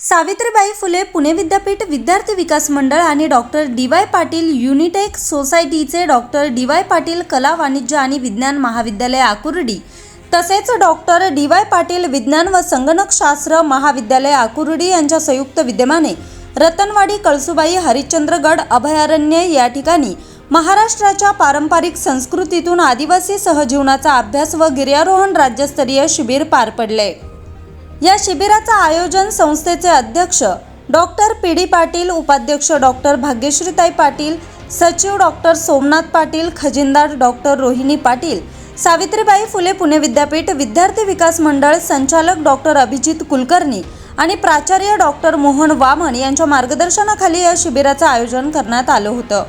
सावित्रीबाई फुले पुणे विद्यापीठ विद्यार्थी विकास मंडळ आणि doctor D Y Patil Unitech सोसायटीचे डॉक्टर डी वाय पाटील कला वाणिज्य आणि विज्ञान महाविद्यालय आकुर्डी तसेच डॉक्टर डी वाय पाटील विज्ञान व संगणकशास्त्र महाविद्यालय आकुर्डी यांच्या संयुक्त विद्यमाने रतनवाडी कळसुबाई हरिश्चंद्रगड अभयारण्य या ठिकाणी महाराष्ट्राच्या पारंपरिक संस्कृतीतून आदिवासी सहजीवनाचा अभ्यास व गिर्यारोहण राज्यस्तरीय शिबिर पार पडले. या शिबिराचं आयोजन संस्थेचे अध्यक्ष डॉक्टर पी डी पाटील उपाध्यक्ष डॉक्टर भाग्यश्रीताई पाटील सचिव डॉक्टर सोमनाथ पाटील खजिनदार डॉक्टर रोहिणी पाटील सावित्रीबाई फुले पुणे विद्यापीठ विद्यार्थी विकास मंडळ संचालक डॉक्टर अभिजित कुलकर्णी आणि प्राचार्य डॉक्टर मोहन वामन यांच्या मार्गदर्शनाखाली या शिबिराचं आयोजन करण्यात आलं होतं.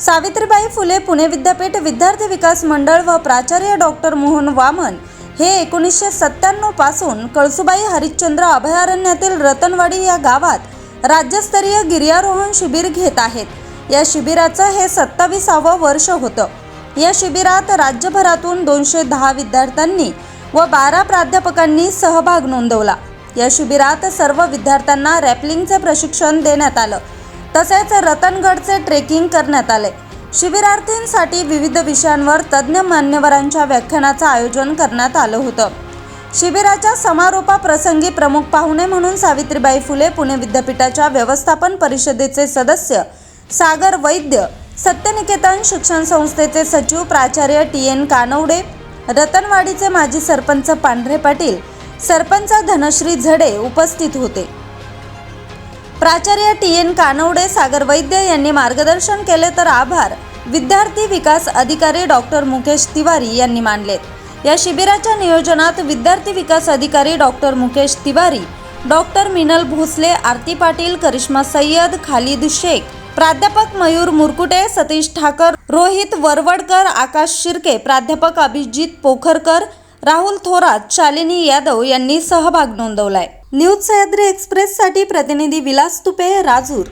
सावित्रीबाई फुले पुणे विद्यापीठ विद्यार्थी विकास मंडळ व प्राचार्य डॉक्टर मोहन वामन हे एकोणीसशे सत्त्याण्णवपासून कळसुबाई हरिश्चंद्र अभयारण्यातील रतनवाडी या गावात राज्यस्तरीय गिर्यारोहण शिबिर घेत आहेत. या शिबिराचं हे सत्तावीसावं वर्ष होतं. या शिबिरात राज्यभरातून दोनशे दहा विद्यार्थ्यांनी व बारा प्राध्यापकांनी सहभाग नोंदवला. या शिबिरात सर्व विद्यार्थ्यांना रॅपलिंगचे प्रशिक्षण देण्यात आलं. तसेच रतनगडचे ट्रेकिंग करण्यात आले. शिबिरार्थींसाठी विविध विषयांवर तज्ज्ञ मान्यवरांच्या व्याख्यानाचं आयोजन करण्यात आलं होतं. शिबिराच्या समारोपाप्रसंगी प्रमुख पाहुणे म्हणून सावित्रीबाई फुले पुणे विद्यापीठाच्या व्यवस्थापन परिषदेचे सदस्य सागर वैद्य सत्यनिकेतन शिक्षण संस्थेचे सचिव प्राचार्य टी एन कानवडे रतनवाडीचे माजी सरपंच पांढरे पाटील सरपंच धनश्री झडे उपस्थित होते. प्राचार्य टी एन कानवडे सागर वैद्य यांनी मार्गदर्शन केले तर आभार. विद्यार्थी विकास अधिकारी डॉक्टर मुकेश तिवारी यांनी मानलेत. या शिबिराच्या नियोजनात विद्यार्थी विकास अधिकारी डॉक्टर मुकेश तिवारी डॉक्टर मिनल भोसले आरती पाटील करिश्मा सय्यद खालिद शेख प्राध्यापक मयूर मुरकुटे सतीश ठाकर रोहित वरवडकर आकाश शिर्के प्राध्यापक अभिजित पोखरकर राहुल थोरात शालिनी यादव यांनी सहभाग नोंदवलाय. न्यूज सह्याद्री एक्सप्रेससाठी प्रतिनिधी विलास तुपे राजूर.